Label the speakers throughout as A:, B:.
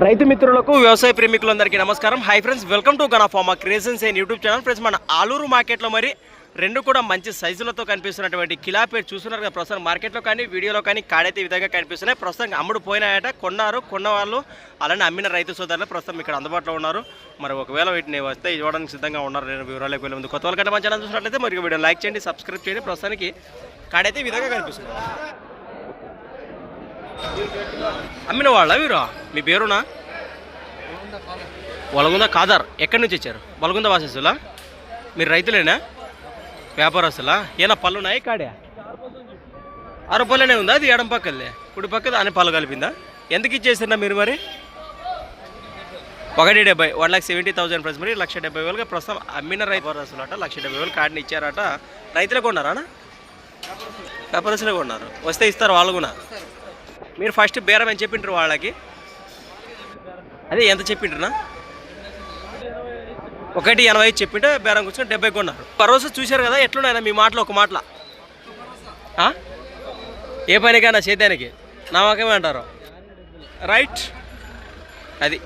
A: రైతు మిత్రులకు వ్యవసాయ ప్రేమికులందరికీ నమస్కారం. Hi friends welcome to Gana pharma creations and YouTube channel friends మన ఆలూరు మార్కెట్లో మరి రెండు కూడా మంచి సైజులతో కనిపిస్తున్నటువంటి కిలాపేట్ చూస్తున్నారు కదా ప్రస్తుతం మార్కెట్లో కానీ వీడియోలో కానీ కాడైతే ఈ విధంగా కనిపిస్తున్నాయి. ప్రస్తుతం అమ్ముడు పోయినాయట కొన్నారు కొన్న వాళ్ళు అలానే అమ్మిన రైతు సోదరులు ప్రస్తుతం ఇక్కడ అందుబాటులో ఉన్నారు. మరి ఒకవేళ వీటిని వస్తే ఇవ్వడానికి సిద్ధంగా ఉన్నారు. నేను వివరాలకు వెళ్ళే ముందు కొత్త వాళ్ళకంటే మంచి చూసినట్లయితే మరి వీడియో లైక్ చేయండి సబ్స్క్రైబ్ చేయండి. ప్రస్తుతానికి కాడైతే ఈ విధంగా కనిపిస్తుంది. అమ్మిన వాళ్ళ వీరు? మీ పేరునా? వలగుంద కాదార్ ఎక్కడి నుంచి వచ్చారు? వలగుంద వాసస్సులా మీరు రైతులేనా? వ్యాపారస్తులా? ఏనా పళ్ళు ఉన్నాయి కాడే? అరపల్లనే ఉందా? అది ఎడం పక్కలే. కుడి పక్కది అని పళ్ళు కలిపిందా? ఎందుకు ఇచ్చేసినా మీరు మరి? ఒకటి డెబ్బై one lakh seventy thousand price మరి లక్ష డెబ్బై వేలుగా ప్రస్తుతం అమ్మిన రైతు వ్యాపారస్తులు అట లక్ష డెబ్బై వేలు కార్డుని ఇచ్చారట. రైతులకు కొన్నారా వ్యాపారస్తులే కొన్నారు. వస్తే ఇస్తారు వాళ్ళు కూడా మీరు ఫస్ట్ బేరం అని చెప్పింటారు వాళ్ళకి? అదే ఎంత చెప్పిండ్రునా? ఒకటి ఎనభై ఐదు చెప్పింటే బేరం కూర్చొని డెబ్బై కొన్నారు. భరోసా చూశారు కదా ఎట్లున్నాయన మీ మాటలు ఒక మాటల? ఏ పనికైనా చేద్దానికి? నమ్మకమే అంటారు? రైట్. అది.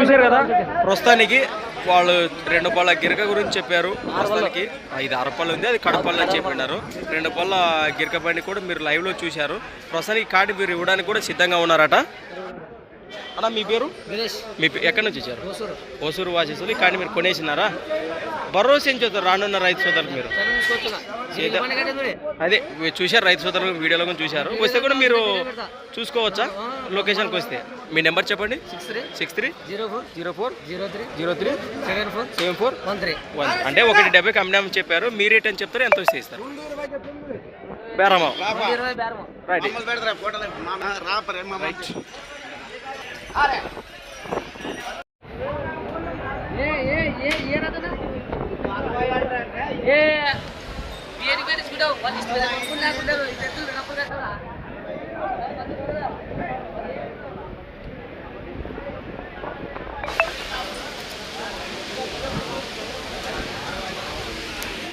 A: చూశారు కదా ప్రస్తుతానికి వాళ్ళు రెండు పళ్ళ గిరక గురించి చెప్పారు ప్రస్తుతానికి. ఇది అరపళ్ళు ఉంది అది కడపళ్ళు అని చెప్పినారు. రెండు పళ్ళ గిరక బండి కూడా మీరు లైవ్లో చూశారు. ప్రస్తుతానికి కార్డు మీరు ఇవ్వడానికి కూడా సిద్ధంగా ఉన్నారట. అన్న మీ పేరు? మీ ఎక్కడి నుంచి వచ్చారు? ఓసూరు. వాసేసులు. కార్డు మీరు కొనేసినారా? భరోసా ఏం చెప్తారు రానున్న రైతు సోదరులు మీరు. అదే మీరు చూశారు రైతు సోదరులు వీడియోలో కూడా చూశారు. వస్తే కూడా మీరు చూసుకోవచ్చా? లొకేషన్కి వస్తే. మీ నెంబర్ చెప్పండి.
B: Six three.
A: Six three.
B: Zero four.
A: Zero four.
B: Zero three.
A: Zero three.
B: Seven four.
A: Seven four.
B: One three.
A: One అంటే ఒకటి డెబ్బై కమ్మినామని చెప్పారు. మీ రేట్ అని చెప్తారు. ఎంత వస్తే ఇస్తారు? బేరము. రైట్
B: ఏ ఏ ఏ ఏ రకదా ఏ ఏది పేరు చూడవు వాళ్ళు ఇష్టం లేకుండా